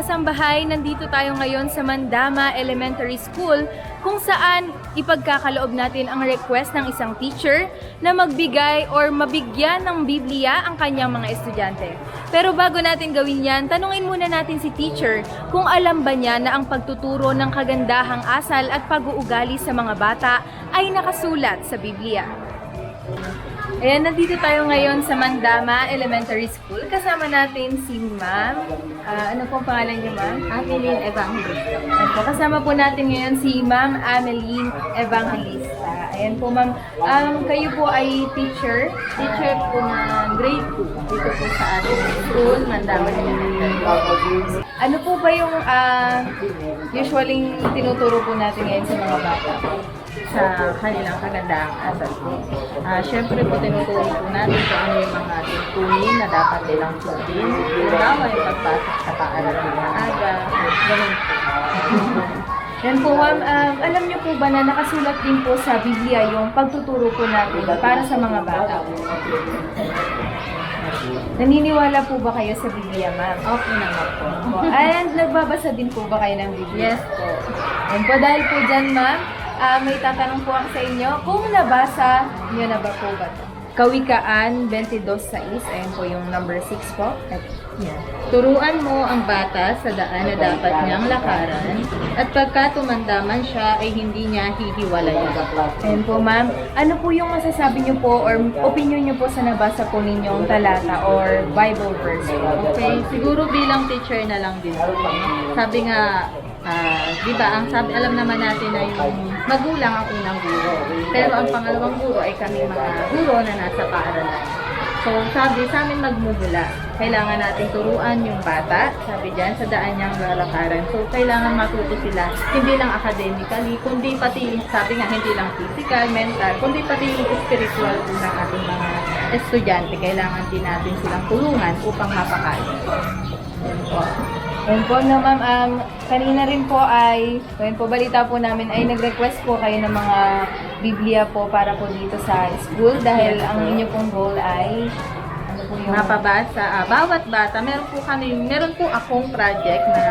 kasambahay, nandito tayo ngayon sa Mandama Elementary School kung saan ipagkakaloob natin ang request ng isang teacher na magbigay or mabigyan ng Biblia ang kanyang mga estudyante. Pero bago natin gawin yan, tanungin muna natin si teacher kung alam ba niya na ang pagtuturo ng kagandahang asal at pag-uugali sa mga bata ay nakasulat sa Biblia. Ayan, nandito tayo ngayon sa Mandama Elementary School. Kasama natin si Ma'am. ah, ano pong pangalan niyo, Ma'am? Ameline Evangelista. Ayan po, kasama po natin ngayon si Ma'am Ameline Evangelista. Ayan po, Ma'am. Um, kayo po ay teacher. Teacher po ng grade 2 dito po sa ating school, Mandaman Elementary. Ano po ba yung ah, usually tinuturo po natin ngayon sa mga bata? Sa kanilang kagandahang asal po. Ah, Siyempre po tinuturo po natin kung ano yung mga tuntunin na dapat nilang sundin. Halimbawa yung pagpasok sa paaralan na aga. Ganun po. Yan po, ma'am. Um, alam niyo po ba na nakasulat din po sa Biblia yung pagtuturo po natin para sa mga bata? Naniniwala po ba kayo sa Biblia, ma'am? Okay naman po. And nagbabasa din po ba kayo ng Biblia? Yes po. Yan po, dahil po dyan, ma'am, ah, may tatanong po ako sa inyo, kung nabasa niyo na ba po ba ito? Kawikaan 22.6, ayan po yung number 6 po. Yan. Turuan mo ang bata sa daan na dapat niyang lakaran at pagka tumandaman siya ay hindi niya hihiwalayan. Ayan po, ma'am. Ano po yung masasabi niyo po or opinion niyo po sa nabasa po ninyong talata or Bible verse? Okay, siguro bilang teacher na lang din. Sabi nga, ah, di ba, ang sabi, alam naman natin na yung magulang ang unang guro. Pero ang pangalawang guro ay kami mga guro na nasa paaralan. So, sabi sa amin magmumula. Kailangan natin turuan yung bata, sabi dyan, sa daan niyang lalakaran. So, kailangan matuto sila, hindi lang academically, kundi pati, sabi nga, hindi lang physical, mental, kundi pati yung spiritual po ng ating mga estudyante. Kailangan din natin silang tulungan upang mapakain. Ayun po na ma'am, um, kanina rin po ay, ayun po balita po namin ay nag-request po kayo ng mga Biblia po para po dito sa school dahil ang inyo pong goal ay ano po yung mapabasa. Ah, bawat bata, meron po kami, meron po akong project na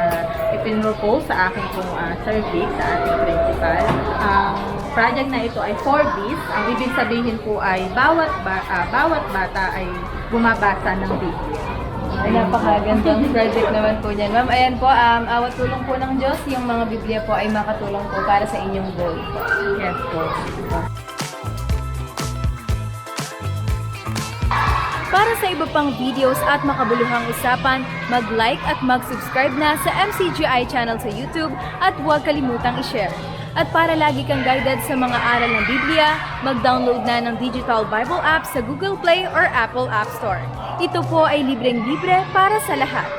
ipinropose sa aking pong ah, service sa ating principal. Ang project na ito ay 4Bs. Ang ibig sabihin po ay bawat ba, ah, bawat bata ay bumabasa ng Biblia. Ay, napakagandang project naman po niyan. Ma'am, ayan po, um, awat tulong po ng Diyos, yung mga Biblia po ay makatulong po para sa inyong goal. Yes po. Para sa iba pang videos at makabuluhang usapan, mag-like at mag-subscribe na sa MCGI channel sa YouTube at huwag kalimutang i-share. At para lagi kang guided sa mga aral ng Biblia, mag-download na ng digital Bible app sa Google Play or Apple App Store. Ito po ay libreng-libre para sa lahat.